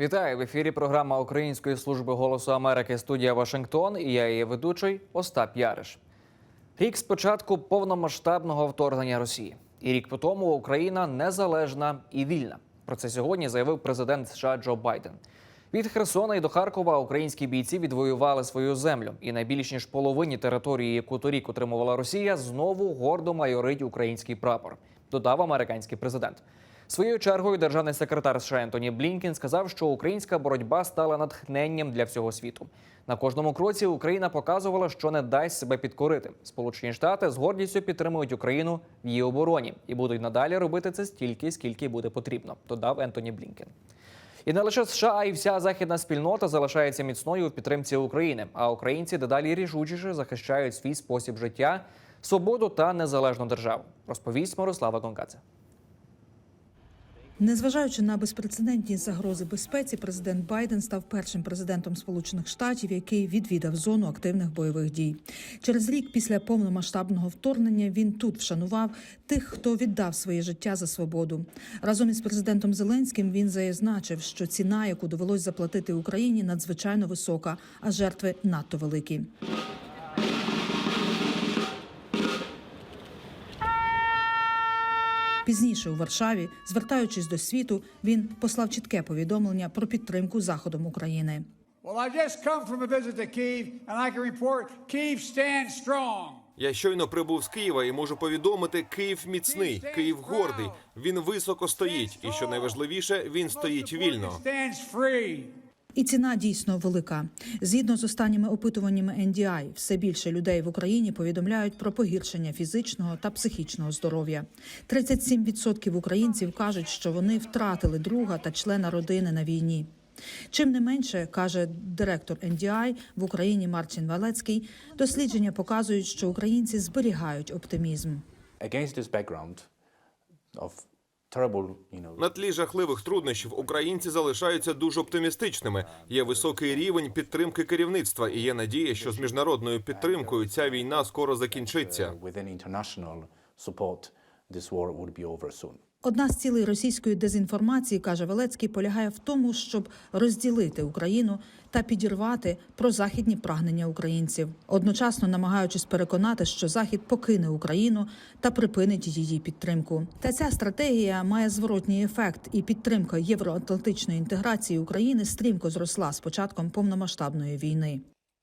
Вітаю в ефірі. Програма Української служби голосу Америки студія Вашингтон. І я її ведучий Остап Яриш. Рік з початку повномасштабного вторгнення Росії, і рік по тому Україна незалежна і вільна. Про це сьогодні заявив президент США Джо Байден. Від Херсона і до Харкова українські бійці відвоювали свою землю, і на більш ніж половині території, яку торік отримувала Росія, знову гордо майорить український прапор. Додав американський президент. Своєю чергою державний секретар США Ентоні Блінкен сказав, що українська боротьба стала натхненням для всього світу. На кожному кроці Україна показувала, що не дасть себе підкорити. Сполучені Штати з гордістю підтримують Україну в її обороні і будуть надалі робити це стільки, скільки буде потрібно. Додав Ентоні Блінкен. І не лише США, а й вся західна спільнота залишається міцною в підтримці України. А українці дедалі рішучіше захищають свій спосіб життя, свободу та незалежну державу. Розповість Мирослава Гонкадзе. Незважаючи на безпрецедентні загрози безпеці, президент Байден став першим президентом Сполучених Штатів, який відвідав зону активних бойових дій. Через рік після повномасштабного вторгнення він тут вшанував тих, хто віддав своє життя за свободу. Разом із президентом Зеленським він зазначив, що ціна, яку довелось заплатити Україні, надзвичайно висока, а жертви надто великі. Пізніше у Варшаві, звертаючись до світу, він послав чітке повідомлення про підтримку заходом України. Я щойно прибув з Києва і можу повідомити, Київ міцний, Київ гордий. Він високо стоїть, і що найважливіше, він стоїть вільно. І ціна дійсно велика. Згідно з останніми опитуваннями NDI, все більше людей в Україні повідомляють про погіршення фізичного та психічного здоров'я. 37% українців кажуть, що вони втратили друга та члена родини на війні. Чим не менше, каже директор NDI в Україні Мартін Валецький, дослідження показують, що українці зберігають оптимізм. against this background of На тлі жахливих труднощів українці залишаються дуже оптимістичними. Є високий рівень підтримки керівництва, і є надія, що з міжнародною підтримкою ця війна скоро закінчиться. Одна з цілей російської дезінформації, каже Велецький, полягає в тому, щоб розділити Україну та підірвати прозахідні прагнення українців, одночасно намагаючись переконати, що Захід покине Україну та припинить її підтримку. Та ця стратегія має зворотній ефект, і підтримка євроатлантичної інтеграції України стрімко зросла з початком повномасштабної війни.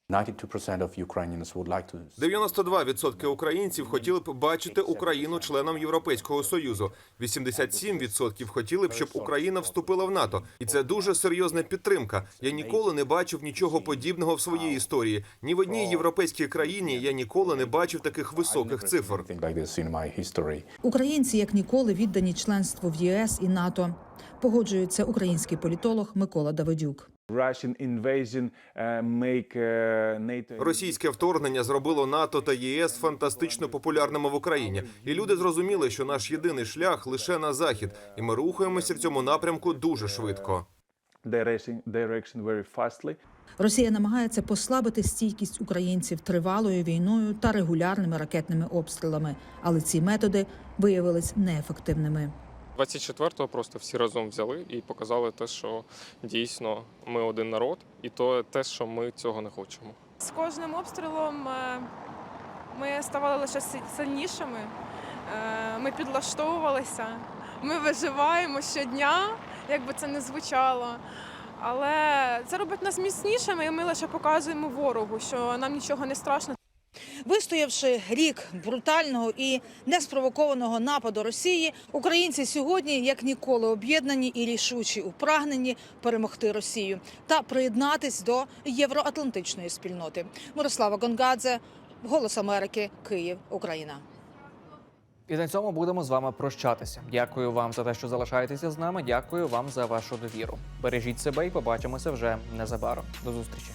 92% of Ukrainians would like to 92% українців хотіли б бачити Україну членом Європейського союзу. 87% хотіли б, щоб Україна вступила в НАТО, і це дуже серйозна підтримка. Я ніколи не бачив нічого подібного в своїй історії. Ні в одній європейській країні я ніколи не бачив таких високих цифр. Українці як ніколи віддані членству в ЄС і НАТО. Погоджується український політолог Микола Давидюк. Russian invasion uh, uh, NATO Російське вторгнення зробило НАТО та єС фантастично популярними в Україні, і люди зрозуміли, що наш єдиний шлях лише на захід, і ми рухаємося в цьому напрямку дуже швидко. Росія намагається послабити стійкість українців тривалою війною та регулярними ракетними обстрілами, але ці методи виявились неефективними. 24-го просто всі разом взяли і показали те, що дійсно ми один народ, і то те, що ми цього не хочемо. З кожним обстрілом е, ми ставали лише сильнішими, е, ми підлаштовувалися, ми виживаємо щодня, як би це не звучало. Але це робить нас міцнішими, і ми лише показуємо ворогу, що нам нічого не страшно. Вистоявши рік брутального і неспровокованого нападу Росії, українці сьогодні як ніколи об'єднані і рішучі у прагненні перемогти Росію та приєднатись до євроатлантичної спільноти. Мирослава Гонгадзе, Голос Америки, Київ, Україна. І на цьому будемо з вами прощатися. Дякую вам за те, що залишаєтеся з нами. Дякую вам за вашу довіру. Бережіть себе і побачимося вже незабаром. До зустрічі.